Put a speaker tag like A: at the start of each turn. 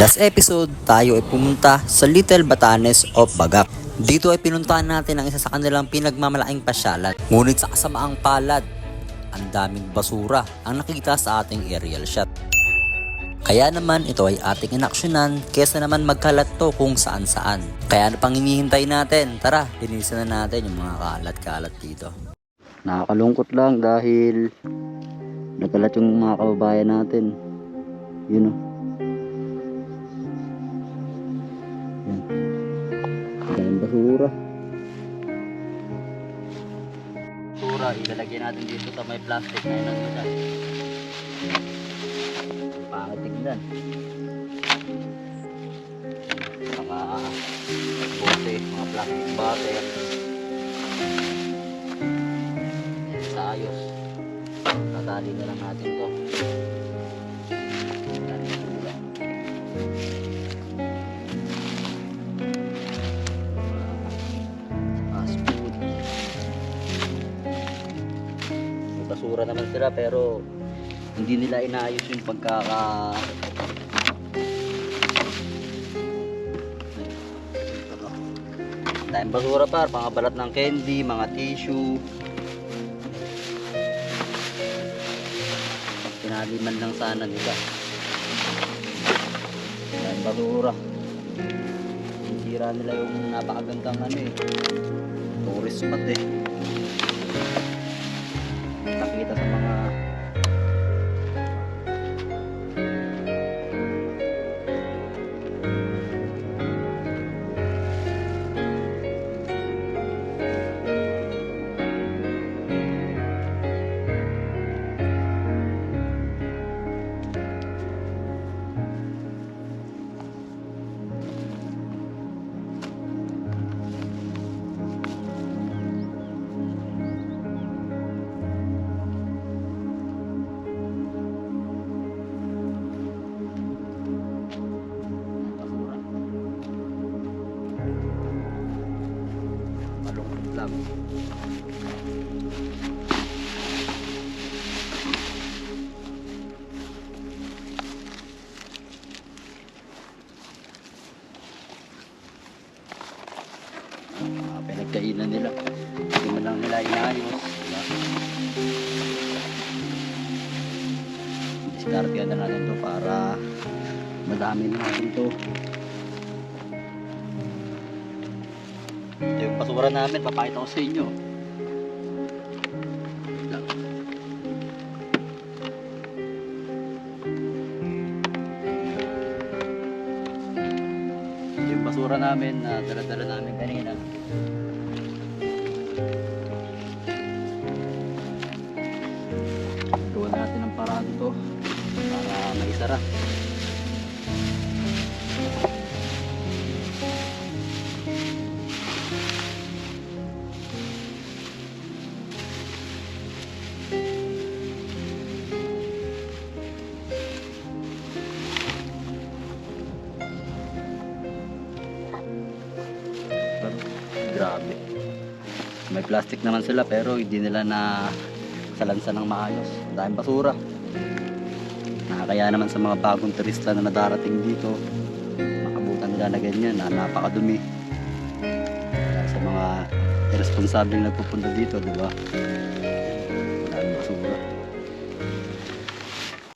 A: Last episode, tayo ay pumunta sa Little Batanes of Bagak. Dito ay pinuntahan natin ang isa sa kanilang pinagmamalaking pasyalan. Ngunit sa kasamaang palad, ang daming basura ang nakita sa ating aerial shot. Kaya naman ito ay ating inaksyonan kesa naman magkalat to kung saan saan. Kaya ano pang hinihintay natin? Tara, linisan na natin yung mga kalat-kalat dito. Nakakalungkot lang dahil nagkalat yung mga kababayan natin. Yun o. Yan. Dahil basura. Basura, ilalagay natin dito sa may plastic na yun ang Pangit tignan. Mga bote, mga plastic bottle. Ayos. Tatali na lang natin to. Basura naman sila pero hindi nila inaayos yung pagkaka Dahil basura pa, mga balat ng candy, mga tissue. Pinaliman lang sana nila. Dahil basura. Sisira nila yung napakagandang ano eh. Tourist spot eh. Nakita sa mga Malungkot lang. Mga pinagkainan nila. Hindi man lang nila inaayos. Diba? Diskartehan na natin to para madami na natin to. Ito yung basura namin, papakita ko sa inyo. Ito yung basura namin na dala-dala namin kanina. Gawa natin ang paraan to para maisara. Grabe. May plastic naman sila pero hindi nila na salansa ng maayos. Daming basura. Nakakaya naman sa mga bagong turista na nadarating dito, makabutan nila na ganyan na napakadumi. Sa mga irresponsableng nagpupunta dito, di ba?